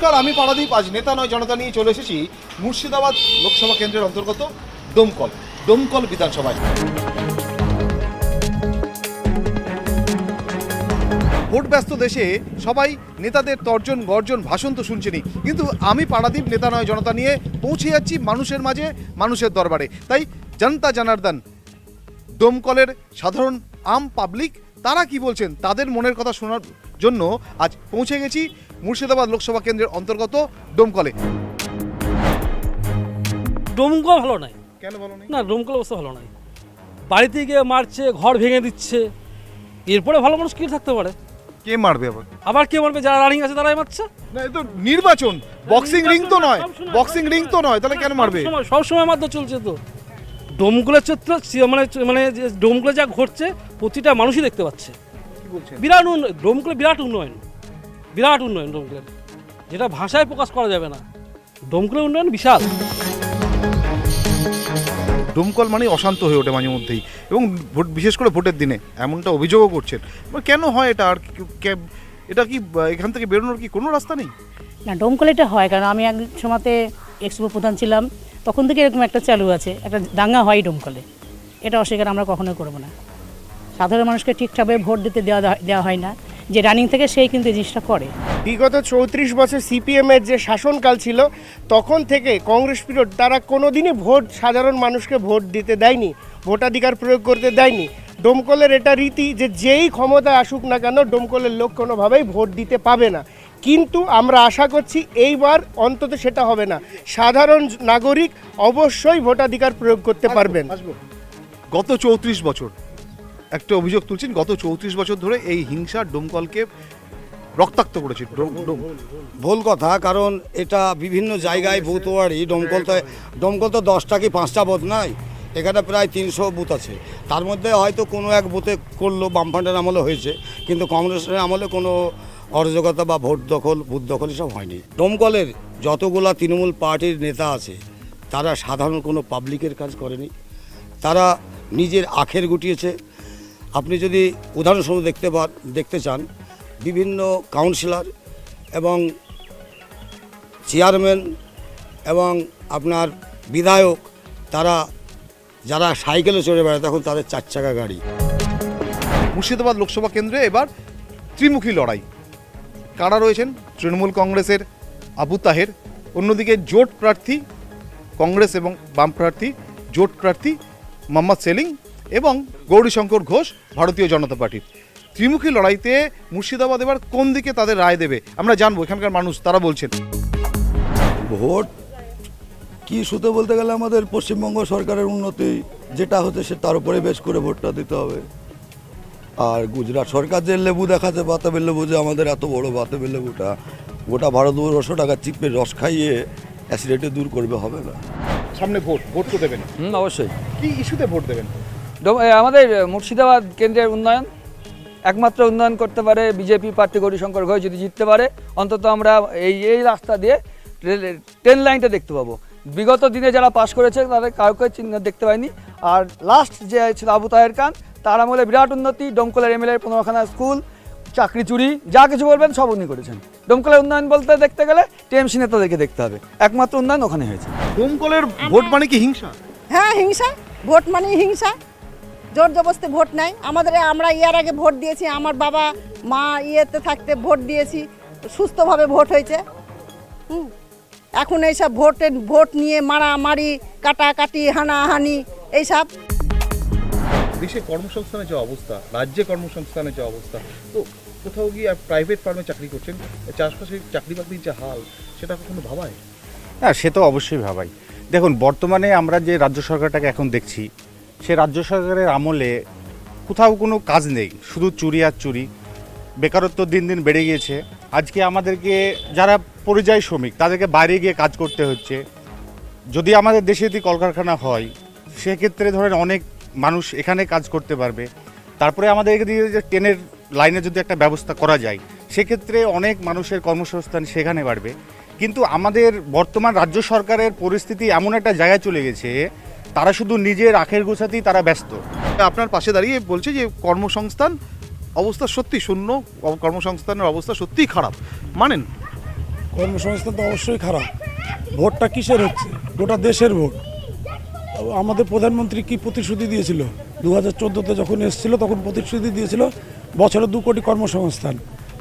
নমস্কার, আমি পারাদীপ। আজ নেতা নয়, জনতা নিয়ে চলে এসেছি মুর্শিদাবাদ লোকসভা কেন্দ্রের অন্তর্গত দমকল দমকল বিধানসভায়। ভোট ব্যস্ত দেশে সবাই নেতাদের তর্জন, গর্জন, ভাষণ তো শুনছেনই। কিন্তু আমি পারাদীপ, নেতা নয়, জনতা নিয়ে পৌঁছে যাচ্ছি মানুষের মাঝে, মানুষের দরবারে। তাই জনতা জনার্দন, দমকলের সাধারণ আম পাবলিক তারা কি বলছেন? তাদের মনের কথা শোনার জন্য আজ পৌঁছে গেছি মুর্শিদাবাদ লোকসভা কেন্দ্রের অন্তর্গত ডোমকলে। ডোমকল ভালো নাই। কেন বলো নেই? না ডোমকল অবস্থা ভালো নাই। বাড়িতে গিয়ে মারছে ঘর ভেঙে দিচ্ছে। এরপরে ভালো মানুষ কি থাকতে পারে? কে মারবে আবার? আবার কে মারবে? যারা রানিং আছে তারাই মারছে। না এ তো নির্বাচন। বক্সিং রিং তো নয়। বক্সিং রিং তো নয় তাহলে কেন মারবে? সব সময় মারধর চলছে তো। ডোমকলের চিত্র মানে মানে যে ডোমকলে যা ঘটছে প্রতিটা মানুষই দেখতে পাচ্ছে। বিরাট উন্নয়ন ডোমকলে বিরাট উন্নয়ন। বিরাট উন্নয়ন ডোমকলের যেটা ভাষায় প্রকাশ করা যাবে না। ডোমকলের উন্নয়ন বিশাল। ডোমকল মানে অশান্ত হয়ে ওঠে মাঝে মধ্যেই। এবং ভোট বিশেষ করে ভোটের দিনে এমনটা অভিযোগও করছেন। এবার কেন হয় এটা? আর এটা কি এখান থেকে বেরোনোর কি কোনো রাস্তা নেই? না ডোমকলে এটা হয়। কারণ আমি এক সময়তে এক্সপো প্রধান ছিলাম। তখন থেকে এরকম একটা চালু আছে। একটা দাঙ্গা হয় ডোমকলে এটা অস্বীকার আমরা কখনোই করব না। সাধারণ মানুষকে ঠিকঠাকভাবে ভোট দিতে দেওয়া দেওয়া হয় না। যে রানিং থেকে সেই কিন্তু জিনিসটা করে। বিগত চৌত্রিশ বছর সিপিএম এর যে শাসনকাল ছিল তখন থেকে কংগ্রেস পিরিয়ড তারা কোনোদিনই ভোট সাধারণ মানুষকে ভোট দিতে দেয়নি ভোটাধিকার প্রয়োগ করতে দেয়নি। ডোমকলের এটা রীতি যে যেই ক্ষমতায় আসুক না কেন ডোমকলের লোক কোনোভাবেই ভোট দিতে পাবে না। কিন্তু আমরা আশা করছি এইবার অন্তত সেটা হবে না। সাধারণ নাগরিক অবশ্যই ভোটাধিকার প্রয়োগ করতে পারবেন। গত চৌত্রিশ বছর একটা অভিযোগ তুলছেন, গত চৌত্রিশ বছর ধরে এই হিংসা ডোমকলকে রক্তাক্ত করেছে। ভুল কথা, কারণ এটা বিভিন্ন জায়গায় বুথওয়ারি দমকল তো দমকল তো দশটা কি পাঁচটা বুথ নাই? এখানে প্রায় তিনশো বুথ আছে। তার মধ্যে হয়তো কোনো এক বুথে করল, বামফ্রন্টের আমলে হয়েছে, কিন্তু কংগ্রেসের আমলে কোনো অরাজকতা বা ভোট দখল বুথ দখল এসব হয়নি। দমকলের যতগুলা তৃণমূল পার্টির নেতা আছে, তারা সাধারণ কোনো পাবলিকের কাজ করেনি। তারা নিজের আখের গুটিয়েছে আপনি যদি উদাহরণস্বরূপ দেখতে পা, দেখতে চান, বিভিন্ন কাউন্সিলর এবং চেয়ারম্যান এবং আপনার বিধায়ক, তারা যারা সাইকেলে চড়ে বেড়ায়, তখন তাদের চার চাকা গাড়ি। মুর্শিদাবাদ লোকসভা কেন্দ্রে এবার ত্রিমুখী লড়াই। কারা রয়েছেন? তৃণমূল কংগ্রেসের আবু তাহের, অন্যদিকে জোট প্রার্থী কংগ্রেস এবং বাম প্রার্থী, জোট প্রার্থী মোহাম্মদ সেলিং এবং গৌরীশঙ্কর ঘোষ ভারতীয় জনতা পার্টির ত্রিমুখী লড়াইতে মুর্শিদাবাদ এবার কোন দিকে তাদের রায় দেবে আমরা জানব। এখানকার মানুষ তারা বলছেন। ভোট? কি শুধু বলতে গেলে আমাদের পশ্চিমবঙ্গ সরকারের উন্নতি যেটা হচ্ছে সে তার উপরে বেশ করে ভোটটা দিতে হবে। আর গুজরাট সরকার যে লেবু দেখাচ্ছে বাতাবের লেবু যে আমাদের এত বড় বাতাবের লেবুটা গোটা ভারতবর্ষ টাকা চিপের রস খাইয়ে অ্যাসিডেটে দূর করবে হবে না। সামনে ভোট ভোট তো দেবেন। হুম অবশ্যই। কি ইস্যুতে ভোট দেবেন? আমাদের মুর্শিদাবাদ কেন্দ্রের উন্নয়ন একমাত্র উন্নয়ন করতে পারে বিজেপি প্রার্থী গৌরীশঙ্কর ঘোষ যদি জিততে পারে অন্তত আমরা এই এই রাস্তা দিয়ে ট্রেন লাইনটা দেখতে পাবো। বিগত দিনে যারা পাশ করেছে তাদের কাউকে চিহ্ন দেখতে পাইনি। আর লাস্ট যে ছিল আবু তাহের খান তার আমলে বিরাট উন্নতি ডোমকলের এমএলএ পনেরোখানা স্কুল চাকরি চুরি যা কিছু বলবেন সব উনি করেছেন। ডোমকলের উন্নয়ন বলতে দেখতে গেলে টিএমসি নেতাদেরকে দেখতে হবে। একমাত্র উন্নয়ন ওখানে হয়েছে। ডোমকলের ভোট মানে কি হিংসা? হ্যাঁ হিংসা। ভোট মানে হিংসা। জোর জবস্তি ভোট নাই। আমাদের আমরা ইয়ার আগে ভোট দিয়েছি আমার বাবা মা ইয়েতে থাকতে ভোট দিয়েছি সুস্থভাবে ভোট হয়েছে। হুম। এখন এইসব ভোটের ভোট নিয়ে মারা মারামারি কাটাকাটি হানাহানি এইসব। দেশে কর্মসংস্থানের যে অবস্থা রাজ্যে কর্মসংস্থানের যে অবস্থা তো কোথাও গিয়ে প্রাইভেট ফার্মে চাকরি করছেন চাষবাসের চাকরি বাকরির যে হাল সেটা কখনো ভাবায়? হ্যাঁ সে তো অবশ্যই ভাবাই দেখুন বর্তমানে আমরা যে রাজ্য সরকারটাকে এখন দেখছি সে রাজ্য সরকারের আমলে কোথাও কোনো কাজ নেই, শুধু চুরি আর চুরি। বেকারত্ব দিন দিন বেড়ে গিয়েছে। আজকে আমাদেরকে যারা পরিযায়ী শ্রমিক, তাদেরকে বাইরে গিয়ে কাজ করতে হচ্ছে। যদি আমাদের দেশে যদি কলকারখানা হয়, সেক্ষেত্রে ধরেন অনেক মানুষ এখানে কাজ করতে পারবে। তারপরে আমাদের এদিকে যে ট্রেনের লাইনে যদি একটা ব্যবস্থা করা যায়, সেক্ষেত্রে অনেক মানুষের কর্মসংস্থান সেখানে বাড়বে। কিন্তু আমাদের বর্তমান রাজ্য সরকারের পরিস্থিতি এমন একটা জায়গায় চলে গেছে তারা শুধু নিজের আখের গোছাতেই তারা ব্যস্ত। আপনার পাশে দাঁড়িয়ে বলছে যে কর্মসংস্থান অবস্থা সত্যি শূন্য কর্মসংস্থানের অবস্থা সত্যিই খারাপ। মানেন? কর্মসংস্থান তো অবশ্যই খারাপ। ভোটটা কিসের হচ্ছে? গোটা দেশের ভোট। আমাদের প্রধানমন্ত্রী কি প্রতিশ্রুতি দিয়েছিল? দু হাজার চোদ্দোতে যখন এসেছিল তখন প্রতিশ্রুতি দিয়েছিল বছরে দু কোটি কর্মসংস্থান।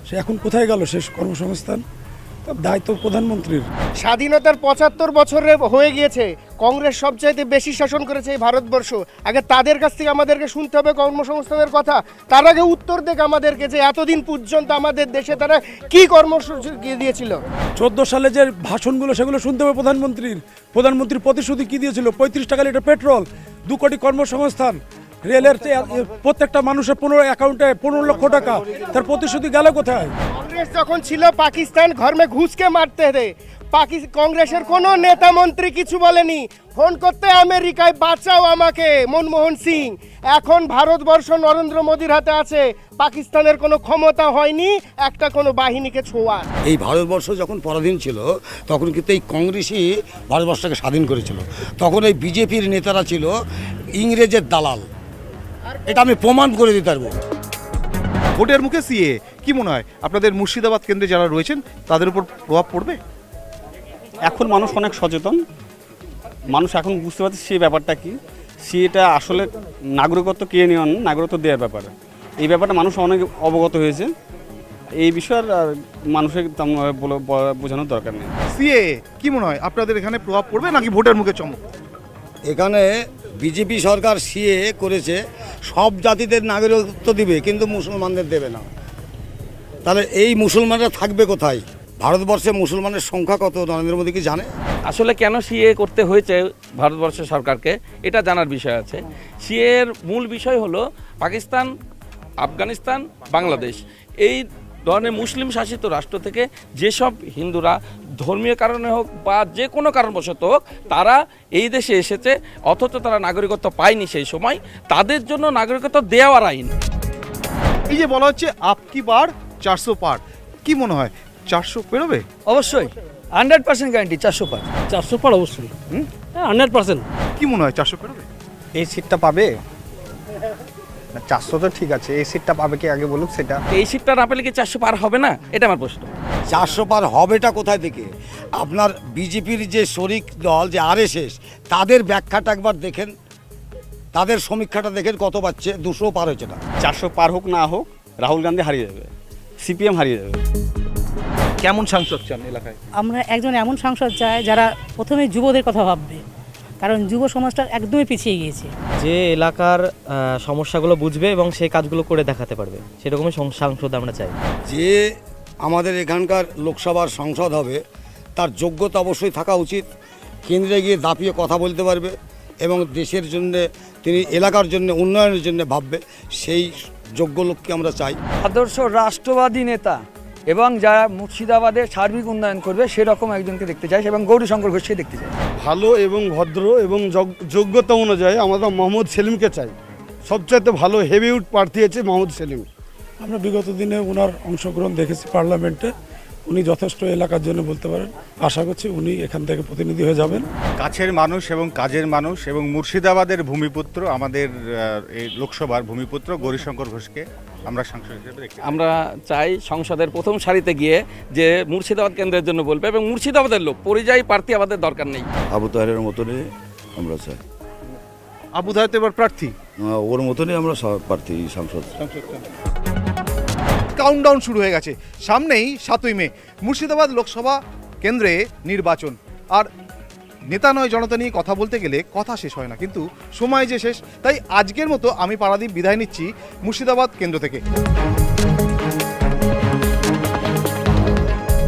সে এখন কোথায় গেল শেষ কর্মসংস্থান? দায়িত্ব প্রধানমন্ত্রীর। স্বাধীনতার পঁচাত্তর বছরে হয়ে গিয়েছে। কংগ্রেস সবচাইতে বেশি শাসন করেছে এই ভারতবর্ষ। আগে তাদের কাছ থেকে আমাদেরকে শুনতে হবে কর্মসংস্থানের কথা। তার আগে উত্তর দেখ আমাদেরকে যে এতদিন পর্যন্ত আমাদের দেশে তারা কি কর্মসূচি দিয়েছিল? চোদ্দ সালে যে ভাষণগুলো সেগুলো শুনতে হবে প্রধানমন্ত্রীর। প্রধানমন্ত্রীর প্রতিশ্রুতি কি দিয়েছিল? পঁয়ত্রিশ টাকা লিটার পেট্রোল দু কোটি কর্মসংস্থান রেলের প্রত্যেকটা মানুষের পনেরো অ্যাকাউন্টে পনেরো লক্ষ টাকা। তার প্রতিশ্রুতি গেল কোথায়? কংগ্রেস যখন ছিল পাকিস্তান ঘর মে ঘুষকে মারতে পাকি কংগ্রেসের কোনো নেতা মন্ত্রী কিছু বলেনি। ফোন করতে আমেরিকায় বাঁচাও আমাকে মনমোহন সিং। এখন ভারতবর্ষ নরেন্দ্র মোদীর হাতে আছে। পাকিস্তানের কোনো ক্ষমতা হয়নি একটা কোনো বাহিনীকে ছোঁয়া এই ভারতবর্ষ যখন পরাধীন ছিল তখন কিন্তু এই কংগ্রেসই ভারতবর্ষকে স্বাধীন করেছিল। তখন এই বিজেপির নেতারা ছিল ইংরেজের দালাল। এটা আমি প্রমাণ করে দিতে পারব। ভোটের মুখে সিএ। কি মনে হয়? আপনাদের মুর্শিদাবাদ কেন্দ্রে যারা রয়েছেন তাদের উপর প্রভাব পড়বে? এখন মানুষ অনেক সচেতন। মানুষ এখন বুঝতে পারছে সেই ব্যাপারটা কি। সেটা আসলে নাগরিকত্ব কে নেওয়া না, নাগরিকত্ব দেওয়ার ব্যাপার। এই ব্যাপারটা মানুষ অনেক অবগত হয়েছে। এই বিষয়ে আর মানুষের বোঝানোর দরকার নেই। সিএ কি মনে হয়? আপনাদের এখানে প্রভাব পড়বে নাকি ভোটের মুখে চমক? এখানে বিজেপি সরকার সিএ করেছে। সব জাতিদের নাগরিকত্ব দিবে, কিন্তু মুসলমানদের দেবে না। তাহলে এই মুসলমানরা থাকবে কোথায়? ভারতবর্ষে মুসলমানের সংখ্যা কত, নরেন্দ্র মোদী কি জানে? আসলে কেন সিএ করতে হয়েছে ভারতবর্ষের সরকারকে, এটা জানার বিষয় আছে। সিএর এর মূল বিষয় হলো পাকিস্তান, আফগানিস্তান, বাংলাদেশ। এই ধরনের মুসলিম শাসিত রাষ্ট্র থেকে যেসব হিন্দুরা ধর্মীয় কারণে হোক বা যে কোনো কারণবশত হোক তারা এই দেশে এসেছে অথচ তারা নাগরিকত্ব পায়নি সেই সময় তাদের জন্য নাগরিকত্ব দেওয়ার আইন। এই যে বলা হচ্ছে আপকি পার চারশো পার কি মনে হয় চারশো পেরোবে? অবশ্যই হান্ড্রেড পার্সেন্ট গ্যারান্টি চারশো পার। চারশো পার অবশ্যই। হুম? Hundred percent. কি মনে হয় চারশো পেরোবে? এই সিটটা পাবে? চারশো তো ঠিক আছে এই সিটটা পাবে কি আগে বলুক সেটা। এই সিটটা না পেলে কি চারশো পার হবে না? এটা আমার প্রশ্ন। চারশো পার হবেটা কোথায় থেকে? আপনার বিজেপির যে শরিক দল যে আরএসএস তাদের ব্যাখ্যাটা একবার দেখেন। তাদের সমীক্ষাটা দেখেন কত পাচ্ছে দুশো পার হয়েছে না। চারশো পার হোক না হোক রাহুল গান্ধী হারিয়ে যাবে সিপিএম হারিয়ে যাবে। কেমন সাংসদ চান এলাকায়? আমরা একজন এমন সাংসদ চাই যারা প্রথমে যুবদের কথা ভাববে। কারণ যুব সমাজটা একদমই পিছিয়ে গিয়েছে। যে এলাকার সমস্যাগুলো বুঝবে এবং সেই কাজগুলো করে দেখাতে পারবে। সেরকমই সাংসদ আমরা চাই। যে আমাদের এখানকার লোকসভার সংসদ হবে তার যোগ্যতা অবশ্যই থাকা উচিত। কেন্দ্রে গিয়ে দাপিয়ে কথা বলতে পারবে এবং দেশের জন্য তিনি এলাকার জন্য উন্নয়নের জন্য ভাববে সেই যোগ্য লোককে আমরা চাই। আদর্শ রাষ্ট্রবাদী নেতা এবং যারা মুর্শিদাবাদের সার্বিক উন্নয়ন করবে সেরকম একজনকে দেখতে চাই এবং গৌরী গৌরীশঙ্কর ঘোষকে দেখতে চাই। ভালো এবং ভদ্র এবং যোগ- যোগ্যতা অনুযায়ী আমরা মোহাম্মদ সেলিমকে চাই। সবচাইতে ভালো হেভিউড প্রার্থী আছে মোহাম্মদ সেলিম। আমরা বিগত দিনে ওনার অংশগ্রহণ দেখেছি পার্লামেন্টে। উনি যথেষ্ট এলাকার জন্য বলতে পারেন। আশা করছি উনি এখান থেকে প্রতিনিধি হয়ে যাবেন। কাছের মানুষ এবং কাজের মানুষ এবং মুর্শিদাবাদের ভূমিপুত্র আমাদের এই লোকসভার ভূমিপুত্র গৌরীশঙ্কর ঘোষকে আমরা সাংসদ হিসেবে চাই। আমরা চাই সংসদের প্রথম সারিতে গিয়ে যে মুর্শিদাবাদ কেন্দ্রের জন্য বলবে এবং মুর্শিদাবাদের লোক পরিযায়ী প্রার্থী আমাদের দরকার নেই। আবু তাহেরের মতনই আমরা চাই। আবু ধায় তো এবার প্রার্থী। ওর মতনই আমরা প্রার্থী সাংসদ। কাউন্টডাউন শুরু হয়ে গেছে। সামনেই সাতই মে, মুর্শিদাবাদ লোকসভা কেন্দ্রে নির্বাচন। আর নেতা নয়, জনতা নিয়ে কথা বলতে গেলে কথা শেষ হয় না, কিন্তু সময় যে শেষ, তাই আজকের মতো আমি পারাদীপ বিদায় নিচ্ছি মুর্শিদাবাদ কেন্দ্র থেকে।